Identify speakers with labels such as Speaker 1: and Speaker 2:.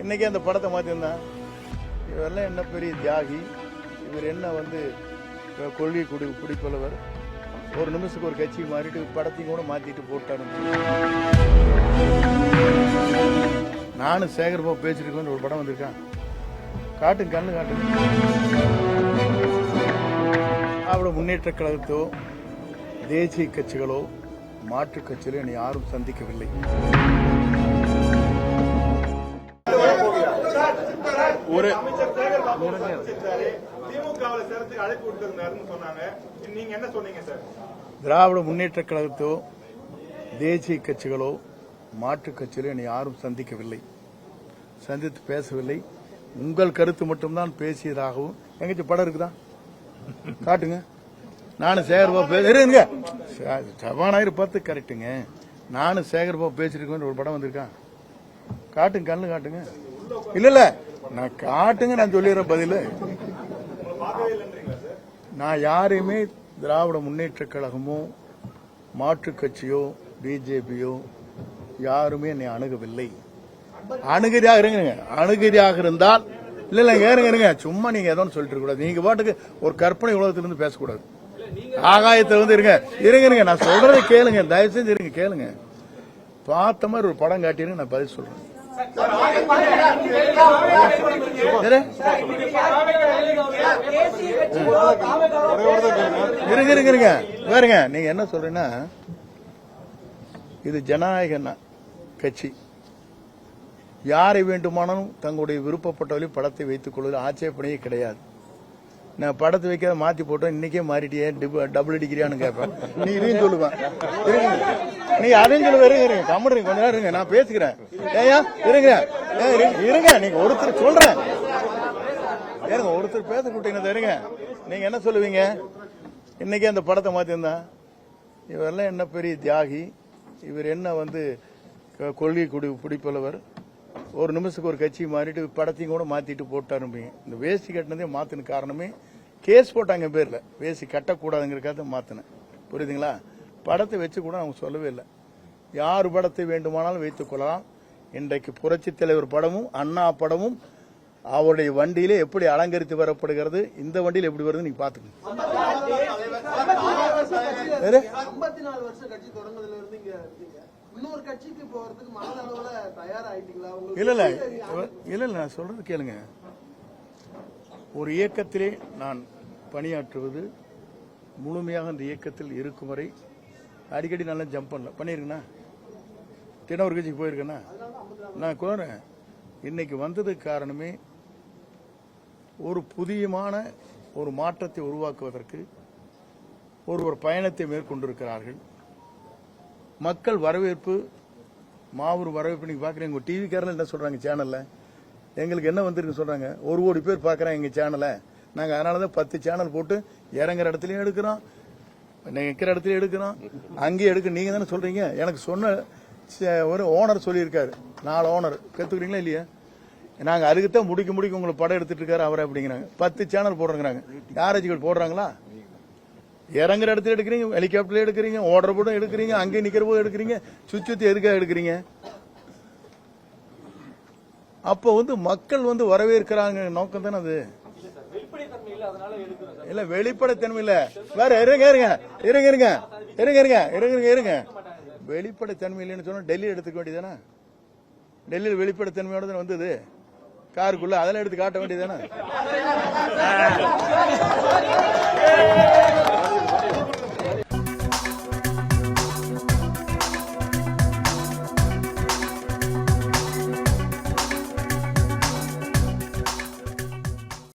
Speaker 1: இன்றைக்கே அந்த படத்தை மாற்றிருந்தான் இவரெல்லாம் என்ன பெரிய தியாகி? இவர் என்ன வந்து கொள்கை குடி குடிப்பளவர் ஒரு நிமிஷத்துக்கு ஒரு கட்சி மாறிட்டு படத்தையும் கூட மாற்றிட்டு போட்டானு நானும் சேகர்பாபு பேசிருக்கேன் ஒரு படம் வந்திருக்கான். காட்டுங்க கண்ணு காட்டுங்க. அவரோட முன்னேற்ற கழகத்தோ தேசிய கட்சிகளோ மாற்றுக் கட்சிகளோ என்னை யாரும் சந்திக்கவில்லை.
Speaker 2: சார்
Speaker 1: திராவிட முன்னேற்ற கழகத்தோ தேசிய கட்சிகளோ மாற்றுக் கட்சிகளோ என்னை யாரும் சந்திக்கவில்லை. சந்தித்து பேசவில்லை. உங்கள் கருத்து மட்டும்தான் பேசியதாகவும் எங்கச்சி படம் இருக்குதா? காட்டுங்க. நானும் சேகர்பாபு இருங்க சபாநாயகர் பார்த்து கரெக்டுங்க. நானும் சேகர்பாபு பேசிருக்கேன் ஒரு படம் வந்திருக்கான் காட்டுங்க கண்ணு காட்டுங்க. இல்ல இல்ல. நான் காட்டுங்க நான் சொல்லிடுறேன் பதில். நான் யாரையுமே திராவிட முன்னேற்ற கழகமோ மாற்றுக் கட்சியோ பிஜேபியோ யாருமே என்னை அணுகவில்லை. அணுகிறியாக இருங்க அணுகிறியாக இருந்தால் இல்ல இல்ல ஏறுங்க இருங்க. சும்மா நீங்க ஏதோ சொல்லிட்டு கூடாது நீங்க பாட்டுக்கு ஒரு கற்பனை உலகத்திலிருந்து பேசக்கூடாது. ஆகாயத்துல வந்து இருங்க. இருங்க இருங்க. நான் சொல்றதை கேளுங்க. தயவு செஞ்சு இருங்க கேளுங்க. பார்த்த மாதிரி ஒரு படம் காட்டிருங்க நான் பதில் சொல்றேன். இருங்க இருங்க இருங்க. வேறுங்க நீங்க என்ன சொல்றீங்கன்னா இது ஜனநாயக கட்சி. யாரை வேண்டுமானாலும் தங்களுடைய விருப்பப்பட்டவர்களையும் படத்தை வைத்துக் கொள்வதில் ஆட்சேபனையே கிடையாது. நான் படத்தை வைக்காத மாத்தி போட்டோம் இன்னைக்கே மாறிட்டியே டபுள் அடிக்கிறியான்னு கேட்பேன். நீ இதையும் சொல்லுவேன். நீ அதையும் சொல்லுவேன் இருங்க கம்முடுங்க கொஞ்ச நேரம் இருங்க நான் பேசுகிறேன் ஏயா இருங்க. ஏன் இருங்க, இருங்க. நீங்க ஒருத்தர் சொல்றேன். ஏங்க ஒருத்தர் பேச கூட்டீங்க இருங்க. நீங்க என்ன சொல்லுவீங்க? இன்னைக்கு அந்த படத்தை மாத்திருந்தான் இவரெல்லாம் என்ன பெரிய தியாகி. இவர் என்ன வந்து கொள்கை குடி பிடிப்பளவர் ஒரு நிமிஷத்துக்கு ஒரு கட்சி மாறிட்டு படத்தையும் கூட மாத்திட்டு போட்டாருப்பீங்க இந்த வேஷ்டி கட்டினதே மாத்தின காரணமே கேஸ் போட்டாங்க பேரில் பேர்ல. வேஷ்டி கட்டக்கூடாதுங்கிறக்காக மாத்தினேன். புரியுதுங்களா? படத்தை வச்சு கூட அவங்க சொல்லவே இல்லை. யார் படத்தை வேண்டுமானாலும் வைத்துக் கொள்ளலாம். இன்றைக்கு புரட்சி தலைவர் படமும் அண்ணா படமும் அவருடைய வண்டியிலே எப்படி அலங்கரித்து வரப்படுகிறது இந்த வண்டியில் எப்படி வருது நீங்க பாத்துக்கணும் இல்ல இல்ல. இல்ல நான் சொல்றது கேளுங்க. ஒரு இயக்கத்திலே நான் பணியாற்றுவது முழுமையாக அந்த இயக்கத்தில் இருக்கும் வரை அடிக்கடி நல்லா ஜம்ப் பண்ணல. பண்ணிருக்கேனா தின ஒரு கட்சிக்கு நான் கோரேன் இன்னைக்கு வந்ததுக்கு காரணமே ஒரு புதியமான ஒரு மாற்றத்தை உருவாக்குவதற்கு ஒரு ஒரு பயணத்தை மேற்கொண்டிருக்கிறார்கள். மக்கள் வரவேற்பு மாபெரும் வரவேற்பு நீங்க பாக்குறீங்க உங்க டிவி என்ன சொல்றாங்க சேனல்ல எங்களுக்கு என்ன வந்திருக்கு சொல்றாங்க. ஒரு கோடி பேர் பாக்குறாங்க எங்க சேனலை நாங்க அதனாலதான் பத்து சேனல் போட்டு இறங்குற இடத்துலயும் எடுக்கிறோம். நிக்கிற இடத்துல எடுக்கிறோம். அங்கேயும் எடுக்க நீங்க தானே சொல்றீங்க. எனக்கு சொன்ன ஒரு ஓனர் சொல்லியிருக்காரு. நாலு ஓனர் கத்துக்கிறீங்களா இல்லையா? நாங்க அதுக்குத்தான் முடிக்க முடிக்க உங்களுக்கு படம் எடுத்துட்டு இருக்காரு அவரை அப்படிங்கிறாங்க. பத்து சேனல் போடுறாங்க யாராச்சும் போடுறாங்களா? இறங்குற இடத்துல எடுக்கிறீங்க ஹெலிகாப்டர்ல எடுக்கிறீங்க ஓடுற போதும் எடுக்கிறீங்க அங்கே நிக்கிற போது எடுக்கிறீங்க. சுத்தி சுத்தி எதுக்காக எடுக்கிறீங்க? அப்போ வந்து மக்கள் வந்து வரவேற்கிறாங்க. நோக்கம் தானே அது? இல்ல வெளிப்படைத்தன்மை இல்ல. வேற இருங்க இருங்க. இருங்க இருங்க. இருங்க இருங்க. இருங்க இருங்க. வெளிப்படைத்தன்மை இல்லைன்னு சொன்னால் டெல்லியில் எடுத்துக்க வேண்டியதானே டெல்லியில் வெளிப்படைத்தன்மையோட தானே வந்தது? காருக்குள்ள அதெல்லாம் எடுத்து காட்ட வேண்டியதானே